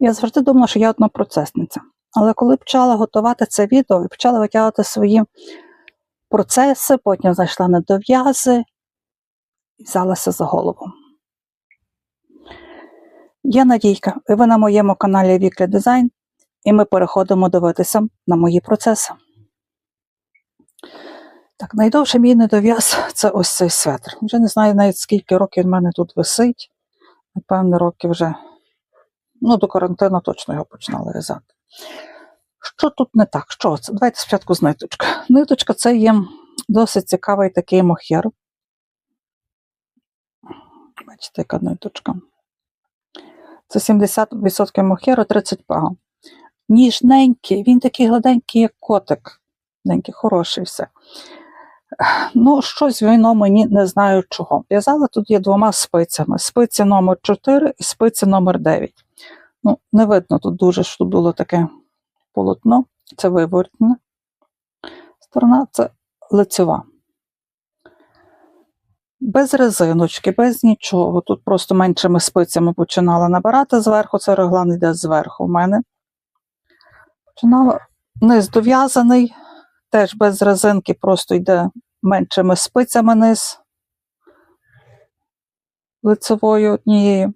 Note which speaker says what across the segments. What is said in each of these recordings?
Speaker 1: Я завжди думала, що я однопроцесниця. Але коли почала готувати це відео і почала витягувати свої процеси, потім зайшла на дов'язи і взялася за голову. Я Надійка, і ви на моєму каналі Віклі Дизайн, і ми переходимо дивитися на мої процеси. Так, найдовший мій недов'яз це ось цей светр. Вже не знаю навіть скільки років в мене тут висить. Напевно, років вже ну, до карантину точно його починала в'язати. Що тут не так? Що це? Давайте спочатку з ниточки. Ниточка це є досить цікавий такий мохер. Бачите, яка ниточка. Це 70% мохеру, 30 пага. Ніжненький, він такий гладенький, як котик. Гладенький, хороший все. Ну, щось воно мені не знаю чого. В'язала тут є двома спицями. Спиці номер 4 і спиці номер 9. Ну, не видно тут дуже, що було таке полотно. Це виворотна сторона, це лицева. Без резиночки, без нічого. Тут просто меншими спицями починала набирати зверху, це реглан йде зверху в мене. Починала низ дов'язаний, теж без резинки, просто йде меншими спицями низ лицевою однією.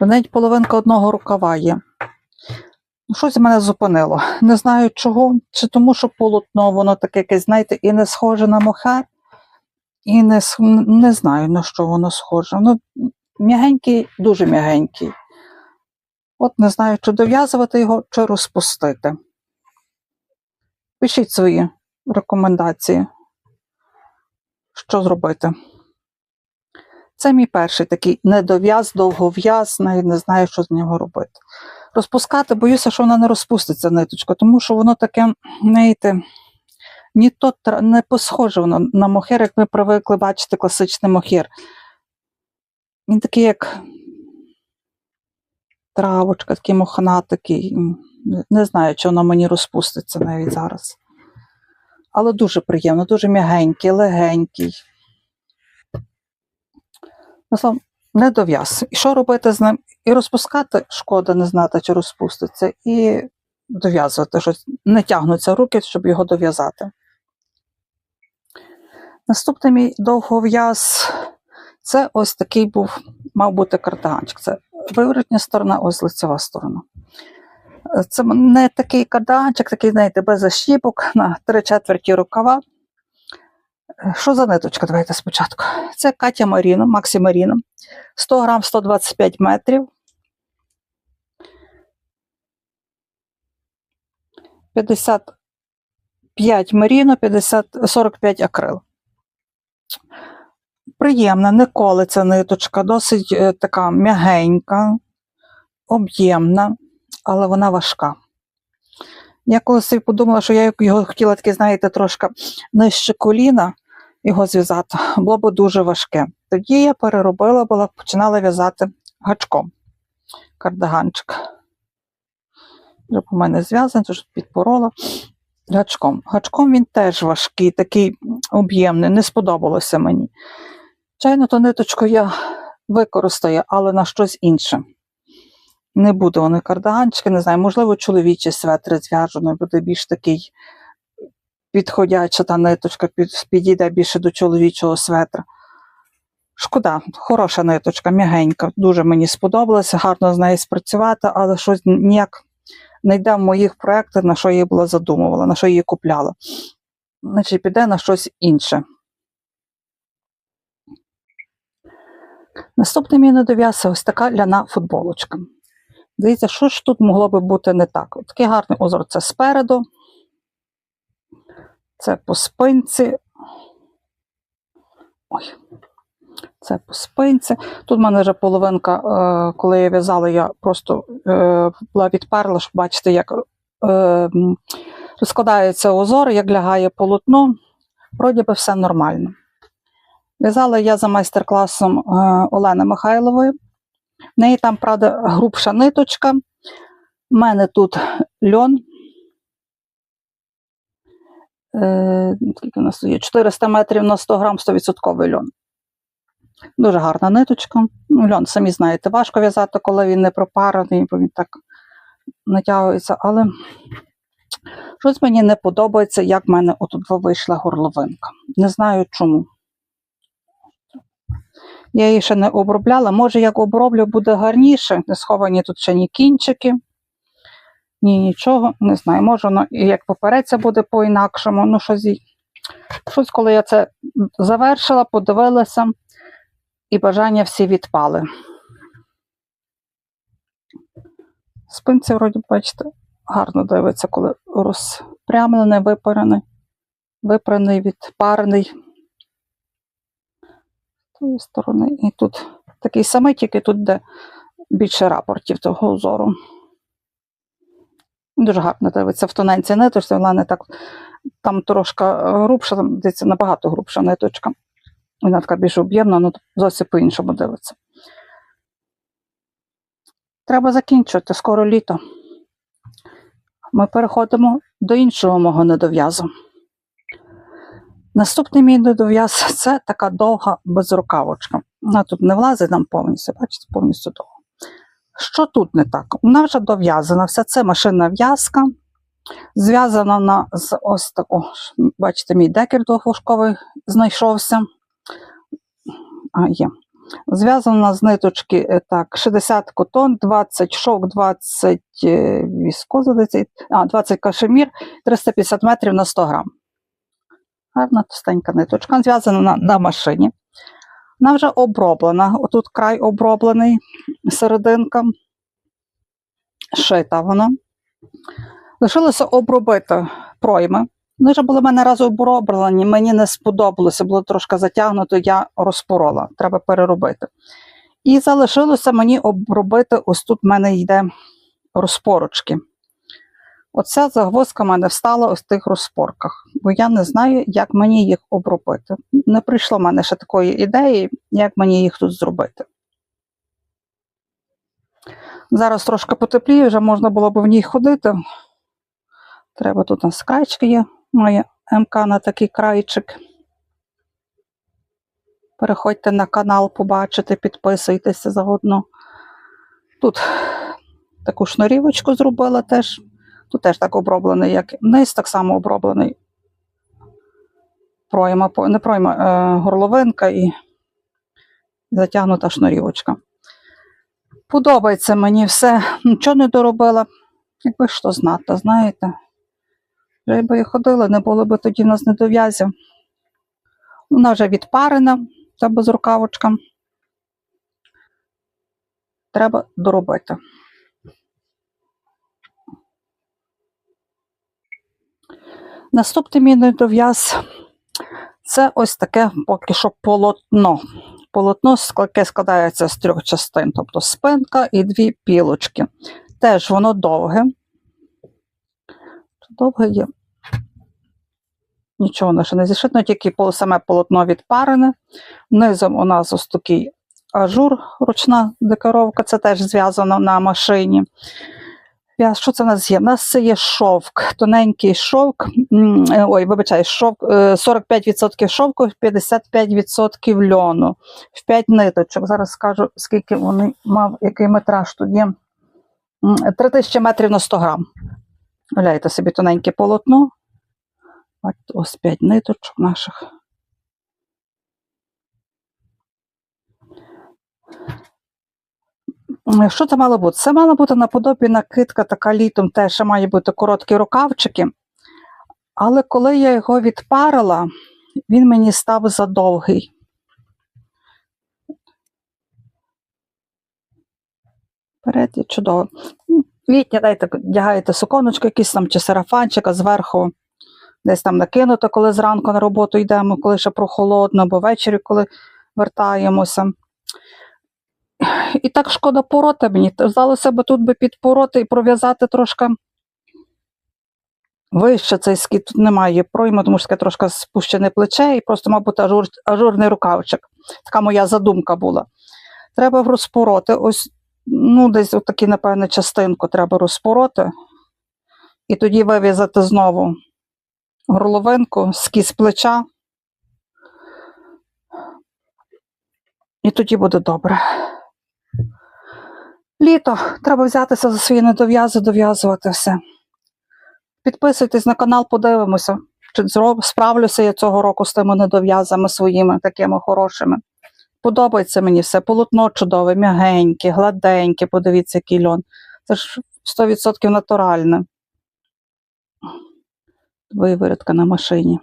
Speaker 1: Навіть половинка одного рукава є. Ну, Щось мене зупинило. Не знаю чого, чи тому, що полотно, воно таке якесь, знаєте, і не схоже на мохер, і не, не знаю, на що воно схоже. Воно м'ягенький, дуже м'ягенький. От не знаю, чи дов'язувати його, чи розпустити. Пишіть свої рекомендації, що зробити. Це мій перший такий недов'яз, довгов'яз, навіть не знаю, що з нього робити. Розпускати, боюся, що вона не розпуститься ниточка, тому що воно таке, знаєте, ні то не посхоже воно на мохер, як ми привикли бачити класичний мохер. Він такий, як травочка, такий мохнатикий. М, не- знаю, чи воно мені розпуститься навіть зараз. Але дуже приємно, дуже м'ягенький, легенький. Ну, словом, не дов'яз. І що робити з ним? І розпускати шкода не знати, чи розпуститься, і дов'язувати щось. Не тягнуться руки, щоб його дов'язати. Наступний мій довгов'яз це ось такий був, мав бути кардиганчик. Це виворотня сторона, ось лицева сторона. Це не такий кардиганчик, такий, знаєте, без защіпок на три четверті рукава. Що за ниточка? Давайте спочатку. Це Катя Маріно, Максі Маріно. 100 грам 125 метрів. 55 меріно, 50, 45 акрил. Приємна, не колиться ниточка, досить е, така м'ягенька, об'ємна, але вона важка. Я колись собі подумала, що я його хотіла таки, знаєте, трошки нижче коліна його зв'язати, було б дуже важке. Тоді я переробила, була, починала в'язати гачком. Кардиганчик. Вже по мене зв'язаний, тож підпорола гачком. Гачком він теж важкий, такий об'ємний, не сподобалося мені. Чайно то ниточку я використаю, але на щось інше. Не буду вони кардиганчики, не знаю, можливо, чоловічі светри зв'яжено, буде більш такий підходяча та ниточка, підійде більше до чоловічого светра. Шкода, хороша ниточка, м'ягенька, дуже мені сподобалося, гарно з нею спрацювати, але щось ніяк не йде в моїх проєктах, на що я її була задумувала, на що її купляла. Значить, піде на щось інше. Наступний мій недов'яз ось така ляна футболочка. Дивіться, що ж тут могло би бути не так. От Такий гарний узор це спереду, це по спинці. Ой, це по спинці. Тут в мене вже половинка, е, коли я в'язала, я просто е, була відперла, щоб бачити, як е, розкладається узор, як лягає полотно. Вроді би все нормально. В'язала я за майстер-класом Олени Михайлової. В неї там, правда, грубша ниточка. У мене тут льон. Е, скільки у нас є? 400 метрів на 100 грам 100% льон. Дуже гарна ниточка. Ну, льон, самі знаєте, важко в'язати, коли він не пропарений, бо він так натягується. Але щось мені не подобається, як в мене отут вийшла горловинка. Не знаю чому. Я її ще не обробляла. Може, як оброблю, буде гарніше. Не сховані тут ще ні кінчики, ні нічого. Не знаю, може воно і як попереться буде по-інакшому. Ну, щось, щось, коли я це завершила, подивилася, і бажання всі відпали. Спинці, вроді, бачите, гарно дивиться, коли розпрямлений, випарений, випраний, відпарений. Тої сторони. І тут такий самий, тільки тут де більше рапортів того узору. Дуже гарно дивиться в тоненці ниточці, вона не так там трошки грубша, там дивиться набагато грубша ниточка. Вона така більш об'ємна, ну зовсім по-іншому дивиться. Треба закінчувати, скоро літо. Ми переходимо до іншого мого недов'язу. Наступний мій недов'яз це така довга безрукавочка. Вона тут не влазить нам повністю, бачите, повністю довга. Що тут не так? Вона вже дов'язана, вся це машинна в'язка. Зв'язана вона з ось такого, бачите, мій декер двохвушковий знайшовся. А, є. Зв'язана з ниточки е, так, 60 котон, 20 шовк, 20 е, віскоза, а, 20 кашемір, 350 метрів на 100 грам. Гарна тостенька ниточка, зв'язана на, на машині. Вона вже оброблена. Отут край оброблений, серединка. Шита вона. Лишилося обробити пройми. Вони вже були в мене раз оброблені, мені не сподобалося, було трошки затягнуто, я розпорола. Треба переробити. І залишилося мені обробити, ось тут в мене йде розпорочки. Оця загвоздка мене встала ось в тих розпорках, бо я не знаю, як мені їх обробити. Не прийшло в мене ще такої ідеї, як мені їх тут зробити. Зараз трошки потепліє, вже можна було б в ній ходити. Треба тут у нас крайчики є, моє МК на такий крайчик. Переходьте на канал, побачите, підписуйтеся заодно. Тут таку шнурівочку зробила теж. Тут теж так оброблений, як низ, так само оброблений. Пройма, не пройма, е, горловинка і затягнута шнурівочка. Подобається мені все. Нічого не доробила. Якби що знати, знаєте. Вже якби я ходила, не було б тоді в нас недов'язів. Вона вже відпарена, та безрукавочка. Треба доробити. Наступний мій недов'яз це ось таке поки що полотно. Полотно, складається з трьох частин, тобто спинка і дві пілочки. Теж воно довге. Довге є. Нічого воно ще не зішитно, тільки саме полотно відпарене. Низом у нас ось такий ажур, ручна декоровка, це теж зв'язано на машині. Я, що це в нас є? У нас це є шовк, тоненький шовк. е, Ой, вибачай, шовк, е, 45% шовку, 55% льону. В 5 ниточок. Зараз скажу, скільки вони мав, який метраж тут є. 3000 метрів на 100 грам. Уявляєте собі тоненьке полотно. Ось 5 ниточок наших. Що це мало бути? Це мала бути наподобі накидка така літом, теж має бути короткі рукавчики. Але коли я його відпарила, він мені став задовгий. Вперед і чудово. Літня, дайте, вдягаєте суконочку, якийсь там чи сарафанчик, а зверху десь там накинути, коли зранку на роботу йдемо, коли ще прохолодно, або ввечері, коли вертаємося. І так шкода пороти мені. Здалося б тут би підпороти і пров'язати трошки вище цей скіт. Тут немає пройми, тому що таке трошки спущене плече і просто, мабуть, ажур, ажурний рукавчик. Така моя задумка була. Треба розпороти. Ось, ну, десь такі, напевне, частинку треба розпороти. І тоді вив'язати знову горловинку, скіз плеча. І тоді буде добре. Літо, треба взятися за свої недов'язи, дов'язувати все. Підписуйтесь на канал, подивимося, чи справлюся я цього року з тими недов'язами своїми, такими хорошими. Подобається мені все. Полотно чудове, м'ягеньке, гладеньке, подивіться, який льон. Це ж 100% натуральне. Виворотка на машині.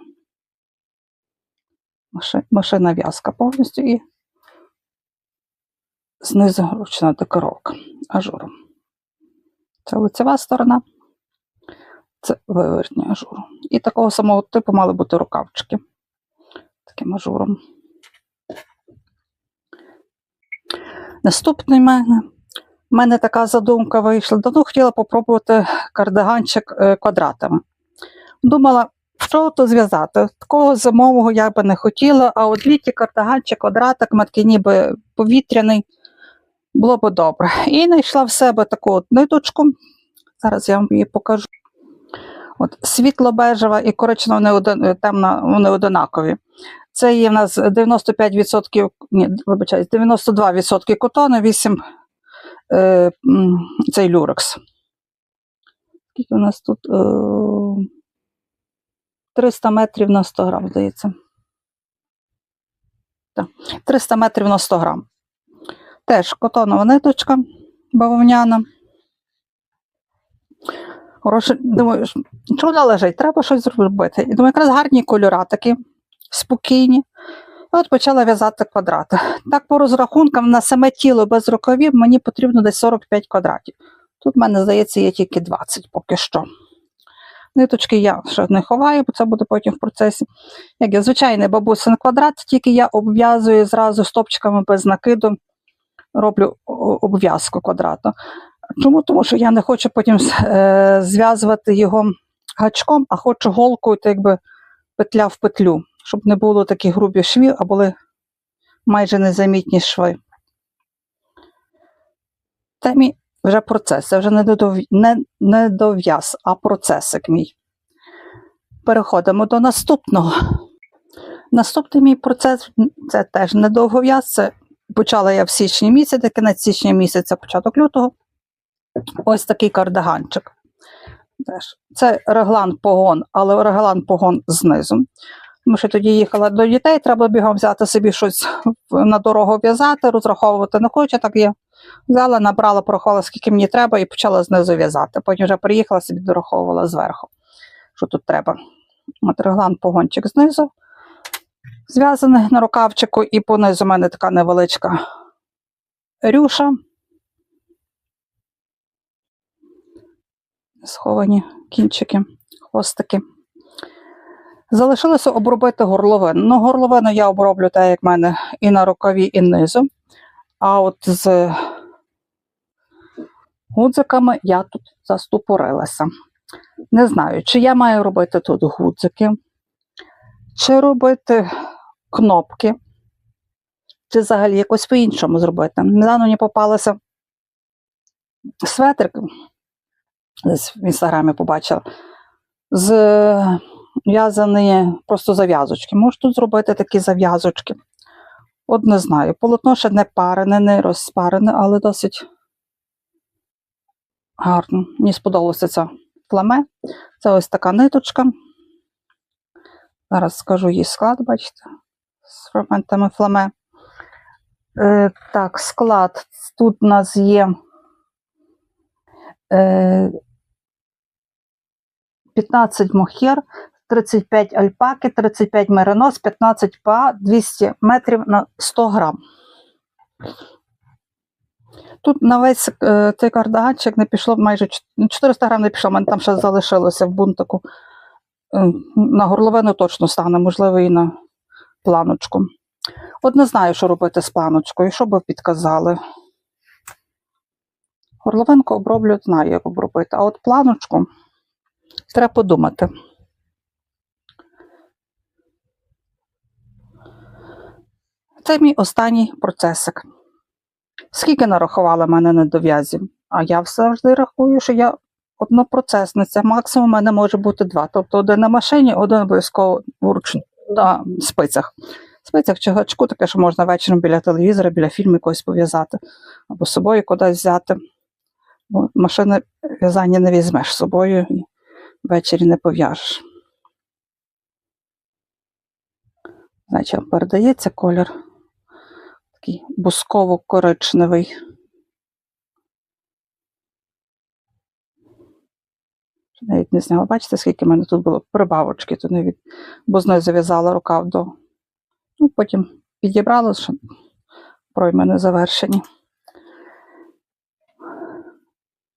Speaker 1: Машина в'язка повністю і знизу ручна декоровка ажуром. Це лицева сторона, це вивертня ажуру. І такого самого типу мали бути рукавчики. Таким ажуром. Наступний в мене. У мене така задумка вийшла. Давно хотіла попробувати кардиганчик е, квадратами. Думала, що то зв'язати? Такого зимового я би не хотіла, а от літі кардиганчик, квадратик, матки ніби повітряний, було б добре. І знайшла в себе таку от ниточку. Зараз я вам її покажу. От світло-бежева і коричнева вони один, темна, вони одинакові. Це є в нас 95%, ні, вибачаюсь, 92% котону, 8 е, цей люрекс. Скільки у нас тут? Е, 300 метрів на 100 грам, здається. Так, 300 метрів на 100 грам. Теж котонова ниточка бавовняна. Хороше, думаю, чого вона лежить? Треба щось зробити. І думаю, якраз гарні кольора такі, спокійні. І от почала в'язати квадрати. Так, по розрахункам, на саме тіло без рукавів мені потрібно десь 45 квадратів. Тут в мене, здається, є тільки 20 поки що. Ниточки я ще не ховаю, бо це буде потім в процесі. Як я звичайний бабусин квадрат, тільки я обв'язую зразу стопчиками без накиду, роблю обв'язку квадрату. Чому? Тому що я не хочу потім е, зв'язувати його гачком, а хочу голкою, так якби петля в петлю, щоб не було таких грубих швів, а були майже незамітні шви. Це мій вже процес, це вже не, не дов'яз, а процесик мій. Переходимо до наступного. Наступний мій процес це теж недовгов'яз. Це почала я в січні місяці, кінець січня місяця, початок лютого. Ось такий кардиганчик. Це реглан погон, але реглан погон знизу. Тому що тоді їхала до дітей, треба бігом взяти собі щось на дорогу в'язати, розраховувати не хочу, так я взяла, набрала, порахувала, скільки мені треба, і почала знизу в'язати. Потім вже приїхала собі дораховувала зверху, що тут треба. От реглан погончик знизу, зв'язаний на рукавчику, і понизу у мене така невеличка рюша. Сховані кінчики, хвостики. Залишилося обробити горловину. Ну, горловину я оброблю так, як в мене і на рукаві, і низу. А от з гудзиками я тут заступорилася. Не знаю, чи я маю робити тут гудзики, чи робити кнопки, чи взагалі якось по-іншому зробити. Недавно мені попалася светрик, десь в інстаграмі побачила, з в'язані просто зав'язочки. Можу тут зробити такі зав'язочки. От не знаю. Полотно ще не парене, не розпарене, але досить гарно. Мені сподобалося це фламе. Це ось така ниточка. Зараз скажу її склад, бачите, з фрагментами фламе. Е, так, склад. Тут у нас є е, 15 мохер, 35 альпаки, 35 меринос, 15 па, 200 метрів на 100 грам. Тут на весь е, цей кардаганчик не пішло майже 400 грам не пішло, в мене там ще залишилося в бунтику. Е, на горловину точно стане, можливо, і на планочку. От не знаю, що робити з планочкою, що би підказали. Горловинку оброблю, знаю, як обробити, а от планочку треба подумати. Це мій останній процесик. Скільки нарахувала мене недов'язів? А я завжди рахую, що я однопроцесниця. Максимум у мене може бути два. Тобто один на машині, один обов'язково вручну на спицях. спицях чи гачку, таке, що можна вечором біля телевізора, біля фільму якогось пов'язати, або з собою кудись взяти. Бо машини в'язання не візьмеш з собою і ввечері не пов'яжеш. Значить, передається колір такий бусково-коричневий. Навіть не зняла. Бачите, скільки в мене тут було прибавочки, то не від... бо знизу зав'язала рукав до. Ну, потім підібрала, що пройми не завершені.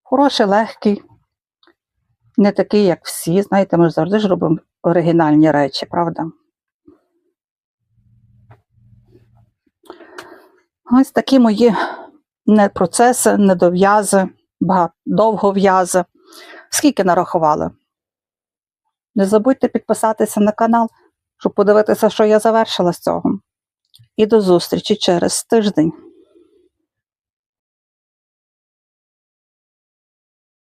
Speaker 1: Хороший, легкий, не такий, як всі. Знаєте, ми ж завжди ж робимо оригінальні речі, правда? Ось такі мої не процеси, недов'язи, багато довгов'язи. Скільки нарахували? Не забудьте підписатися на канал, щоб подивитися, що я завершила з цього. І до зустрічі через тиждень.